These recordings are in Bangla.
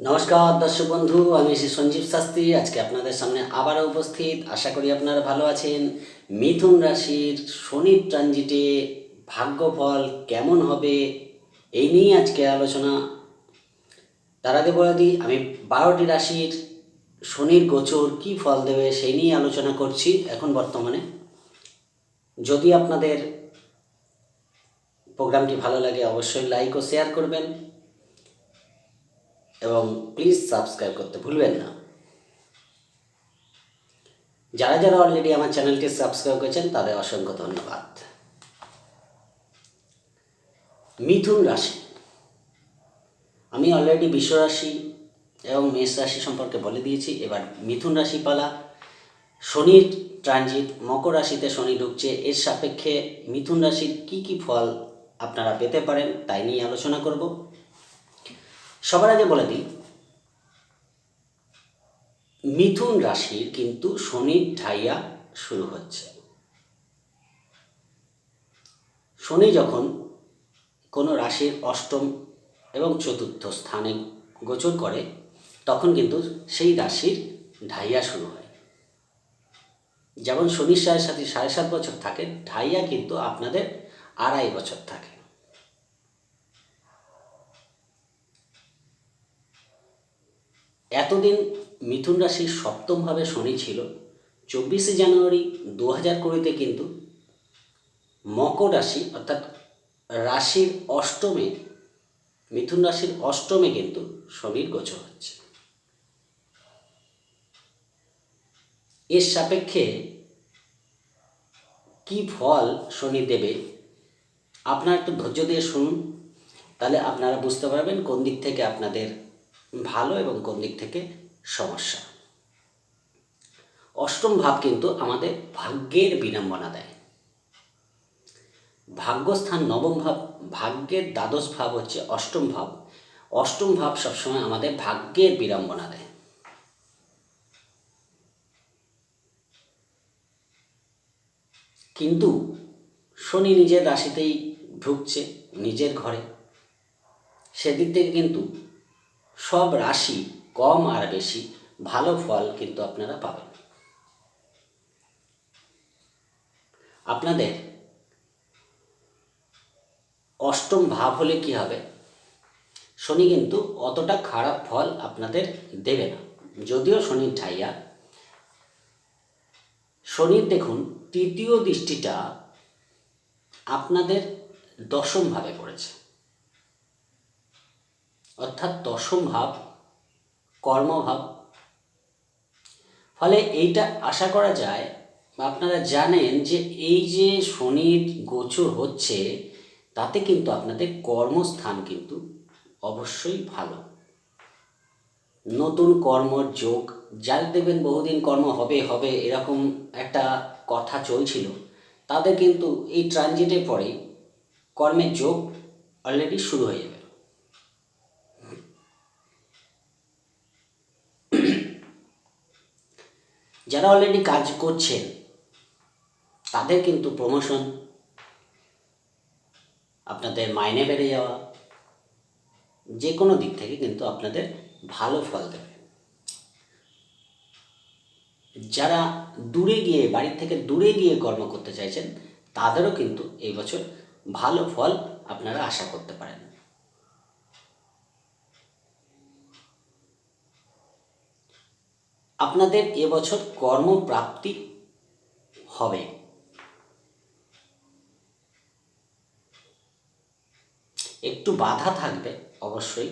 নমস্কার, দর্শক বন্ধু, আমি শ্রী সঞ্জীব শাস্ত্রী। আজকে আপনাদের সামনে আবারও উপস্থিত। আশা করি আপনারা ভালো আছেন। মিথুন রাশির শনির ট্রানজিটে ভাগ্যফল কেমন হবে? এই নিয়ে আজকে আলোচনা। তার আগে বলে আমি বারোটি রাশির শনির গোচর কী ফল দেবে সেই নিয়ে আলোচনা করছি এখন বর্তমানে। যদি আপনাদের প্রোগ্রামটি ভালো লাগে, অবশ্যই লাইক ও শেয়ার করবেন। এবং প্লিজ সাবস্ক্রাইব করতে ভুলবেন না। যারা যারা অলরেডি আমার চ্যানেলটি সাবস্ক্রাইব করেছেন, তাদের অসংখ্য ধন্যবাদ। মিথুন রাশি। আমি অলরেডি বিশ্ব রাশি এবং মেষ রাশি সম্পর্কে বলে দিয়েছি, এবার মিথুন রাশি পালা শনির ট্রানজিট মকর রাশিতে শনি ঢুকছে, এর সাপেক্ষে মিথুন রাশির কি কি ফল আপনারা পেতে পারেন, তাই নিয়ে আলোচনা করব। সবার আগে বলে দিই, মিথুন রাশির কিন্তু শনির ঢাইয়া শুরু হচ্ছে। শনি যখন কোনো রাশির অষ্টম এবং চতুর্থ স্থানে গোচর করে, তখন কিন্তু সেই রাশির ঢাইয়া শুরু হয়। যেমন শনির সাড়ে সাথে সাড়ে সাত বছর থাকে, ঢাইয়া কিন্তু আপনাদের আড়াই বছর থাকে। এতদিন মিথুন রাশির সপ্তমভাবে শনি ছিল। চব্বিশে জানুয়ারি দু হাজার কুড়িতে কিন্তু মকর রাশি অর্থাৎ রাশির অষ্টমে, মিথুন রাশির অষ্টমে কিন্তু শনির গোচর হচ্ছে। এর সাপেক্ষে কি ফল শনি দেবে, আপনারা একটু ধৈর্য দিয়ে শুনুন, তাহলে আপনারা বুঝতে পারবেন কোন দিক থেকে আপনাদের ভালো এবং কোন দিক থেকে সমস্যা। অষ্টম ভাব কিন্তু আমাদের ভাগ্যের বিড়ম্বনা দেয়। ভাগ্যস্থান নবম ভাব, ভাগ্যের দ্বাদশ ভাব হচ্ছে অষ্টম ভাব। অষ্টম ভাব সবসময় আমাদের ভাগ্যের বিড়ম্বনা দেয়। কিন্তু শনি নিজের রাশিতেই ঢুকছে নিজের ঘরে। সেদিক থেকে কিন্তু সব রাশি কম আর বেশি ভালো ফল কিন্তু আপনারা পাবেন। আপনাদের অষ্টম ভাব হলে কি হবে? শনি কিন্তু অতটা খারাপ ফল আপনাদের দেবে না। যদিও শনির ঠাইয়া শনির দেখুন, তৃতীয় দৃষ্টিটা আপনাদের দশম ভাবে পড়েছে। অর্থাৎ দশম ভাব, কর্মভাব। ফলে এইটা আশা করা যায়, বা আপনারা জানেন যে এই যে শনির গোচর হচ্ছে, তাতে কিন্তু আপনাদের কর্মস্থান কিন্তু অবশ্যই ভালো। নতুন কর্মর যোগ, যার দেখবেন বহুদিন কর্ম হবে হবে, এরকম একটা কথা চলছিল, তাদের কিন্তু এই ট্রানজিটের পরেই কর্মের যোগ অলরেডি শুরু হয়ে যাবে। যারা অলরেডি কাজ করছেন, তাদের কিন্তু প্রমোশন আপনাদের মাইনে বেড়ে যাওয়া যে কোনো দিক থেকে কিন্তু আপনাদের ভালো ফল দেবে। যারা দূরে গিয়ে, বাড়ির থেকে দূরে গিয়ে কর্ম করতে চাইছেন, তাদেরও কিন্তু এই বছর ভালো ফল আপনারা আশা করতে পারেন। আপনাদের এবছর কর্মপ্রাপ্তি হবে। একটু বাধা থাকবে অবশ্যই,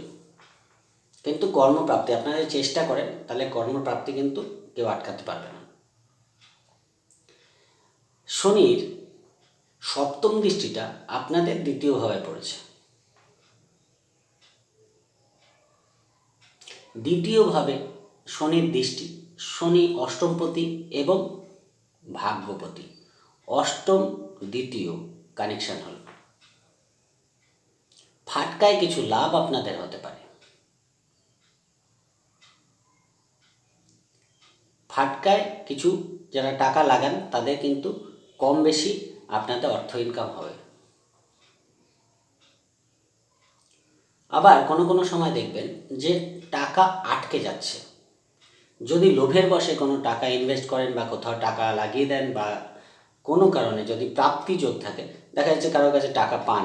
কিন্তু কর্মপ্রাপ্তি, আপনারা যদি চেষ্টা করেন, তাহলে কর্মপ্রাপ্তি কিন্তু কেউ আটকাতে পারবে না। শনির সপ্তম দৃষ্টিটা আপনাদের দ্বিতীয়ভাবে পড়েছে। দ্বিতীয়ভাবে শনির দৃষ্টি, শনি অষ্টমপতি এবং ভাগ্যপতি। অষ্টম, দ্বিতীয় কানেকশন হল। ফাটকায় কিছু লাভ আপনাদের হতে পারে। ফাটকায় কিছু যারা টাকা লাগান, তাদের কিন্তু কম বেশি আপনাদের অর্থ ইনকাম হবে। আবার কোনো কোনো সময় দেখবেন যে টাকা আটকে যাচ্ছে। যদি লোভের বসে কোনো টাকা ইনভেস্ট করেন বা কোথাও টাকা লাগিয়ে দেন বা কোনো কারণে যদি প্রাপ্তি যোগ থাকে, দেখা যাচ্ছে কারোর কাছে টাকা পান,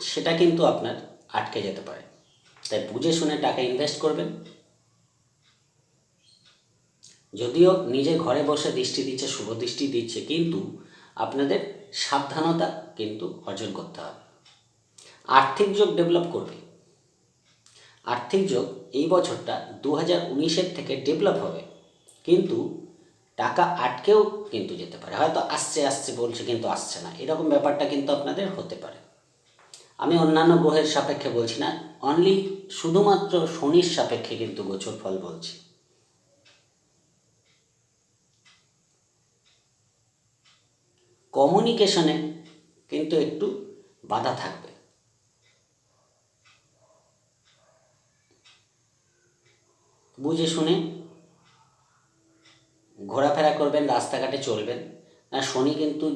সেটা কিন্তু আপনার আটকে যেতে পারে। তাই বুঝে শুনে টাকা ইনভেস্ট করবেন। যদিও নিজে ঘরে বসে দৃষ্টি দিচ্ছে, শুভ দৃষ্টি দিচ্ছে, কিন্তু আপনাদের সাবধানতা কিন্তু অর্জন করতে হবে। আর্থিক যোগ ডেভেলপ করবে। আর্থিক যোগ এই বছরটা দু হাজার উনিশের থেকে ডেভেলপ হবে। কিন্তু টাকা আটকেও কিন্তু যেতে পারে। হয়তো আসছে আসছে, বলছে, কিন্তু আসছে না। এরকম ব্যাপারটা কিন্তু আপনাদের হতে পারে। আমি অন্যান্য গ্রহের সাপেক্ষে বলছি না অনলি শুধুমাত্র শনির সাপেক্ষে কিন্তু গোচর ফল বলছি। কমিউনিকেশনে কিন্তু একটু বাধা থাকবে। বুঝে শুনে ঘোরাফেরা করবেন, রাস্তাঘাটে চলবেন। আর শনি কিন্তু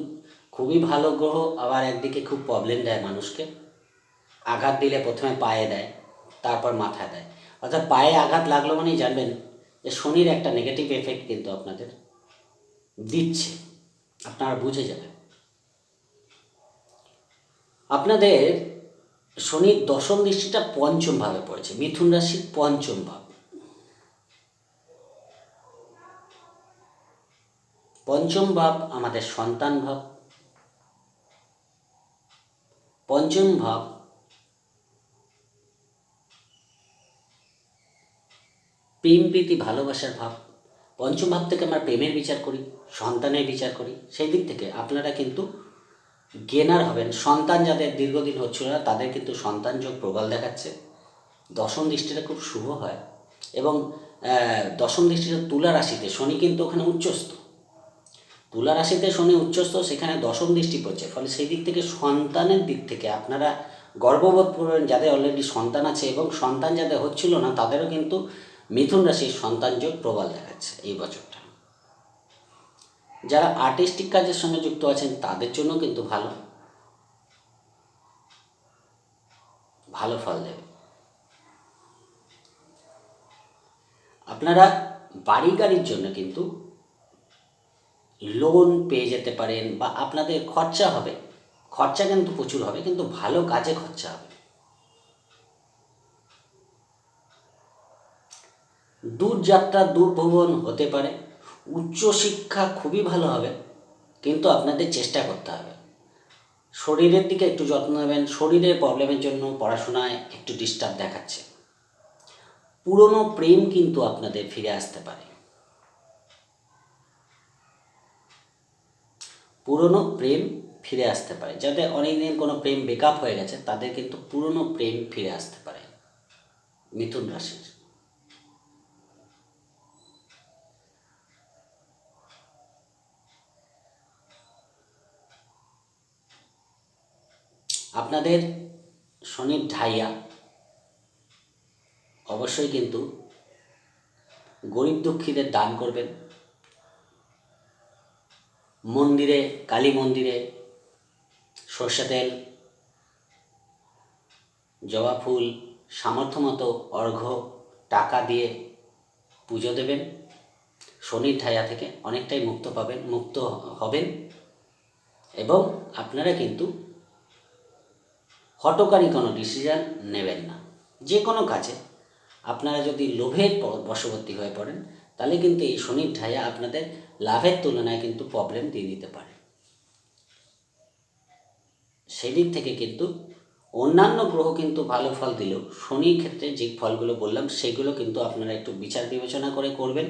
খুবই ভালো গ্রহ, আবার একদিকে খুব প্রবলেম দেয় মানুষকে। আঘাত দিলে প্রথমে পায়ে দেয়, তারপর মাথায় দেয়। অর্থাৎ পায়ে আঘাত লাগল মানেই জানবেন যে শনির একটা নেগেটিভ এফেক্ট কিন্তু আপনাদের দিচ্ছে। আপনারা বুঝে যাবেন। আপনাদের শনির দশম দৃষ্টিটা পঞ্চম ভাবে পড়েছে, মিথুন রাশির পঞ্চম ভাব পঞ্চম ভাব আমাদের সন্তান ভাব। পঞ্চম ভাব প্রেম, প্রীতি, ভালোবাসার ভাব। পঞ্চম ভাব থেকে আমরা প্রেমের বিচার করি, সন্তানের বিচার করি। সেই দিক থেকে আপনারা কিন্তু গেনার হবেন। সন্তান যাদের দীর্ঘদিন হচ্ছিল না, তাদের কিন্তু সন্তান যোগ প্রবল দেখাচ্ছে। দশম দৃষ্টিটা খুব শুভ হয়। এবং দশম দৃষ্টিটা তুলা রাশিতে শনি কিন্তু ওখানে উচ্চস্থ। তুলা রাশিতে শনি উচ্চস্থ, সেখানে দশম দৃষ্টি পড়ছে। ফলে সেই দিক থেকে সন্তানের দিক থেকে আপনারা গর্ববোধ করবেন যাদের অলরেডি সন্তান আছে এবং সন্তান যাদের হচ্ছিল না, তাদেরও কিন্তু মিথুন রাশির সন্তান যোগ প্রবল দেখাচ্ছে এই বছরটা। যারা আর্টিস্টিক কাজের সঙ্গে যুক্ত আছেন, তাদের জন্য কিন্তু ভালো। ভালো ফল দেবে। আপনারা বাড়ি গাড়ির জন্য কিন্তু লোন পেয়ে যেতে পারেন বা আপনাদের খরচা হবে। খরচা কিন্তু প্রচুর হবে, কিন্তু ভালো কাজে খরচা হবে। দূর যাত্রা দূর হতে পারে। উচ্চশিক্ষা খুবই ভালো হবে, কিন্তু আপনাদের চেষ্টা করতে হবে। শরীরের দিকে একটু যত্ন নেবেন শরীরের প্রবলেমের জন্য পড়াশোনায় একটু ডিস্টার্ব দেখাচ্ছে। পুরনো প্রেম কিন্তু আপনাদের ফিরে আসতে পারে। পুরনো প্রেম ফিরে আসতে পারে। যাদের অনেকদিন কোনো প্রেম বেকআপ হয়ে গেছে, তাদের কিন্তু পুরনো প্রেম ফিরে আসতে পারে মিথুন রাশির। আপনাদের শনির ঢাইয়া অবশ্যই কিন্তু গরিব দুঃখীদের দান করবেন। মন্দিরে, কালী মন্দিরে, সর্ষে তেল, জবা ফুল সামর্থ্য মতো অর্ঘ্য টাকা দিয়ে পুজো দেবেন। শনির ঢাইয়া থেকে অনেকটাই মুক্ত পাবেন, মুক্ত হবেন। এবং আপনারা কিন্তু হটকারী কোনো ডিসিশান নেবেন না। যে কোনো কাজে আপনারা যদি লোভের বশবর্তী হয়ে পড়েন, তাহলে কিন্তু এই শনির ঢাইয়া আপনাদের লাভের তুলনায় কিন্তু প্রবলেম দিয়ে দিতে পারে। সেদিক থেকে কিন্তু অন্যান্য গ্রহ কিন্তু ভালো ফল দিলেও শনির ক্ষেত্রে যে ফলগুলো বললাম, সেগুলো কিন্তু আপনারা একটু বিচার বিবেচনা করে করবেন,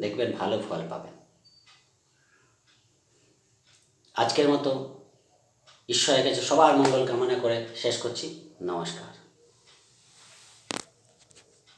দেখবেন ভালো ফল পাবেন। আজকের মতো ঈশ্বরের কাছে সবার মঙ্গল কামনা করে শেষ করছি। নমস্কার।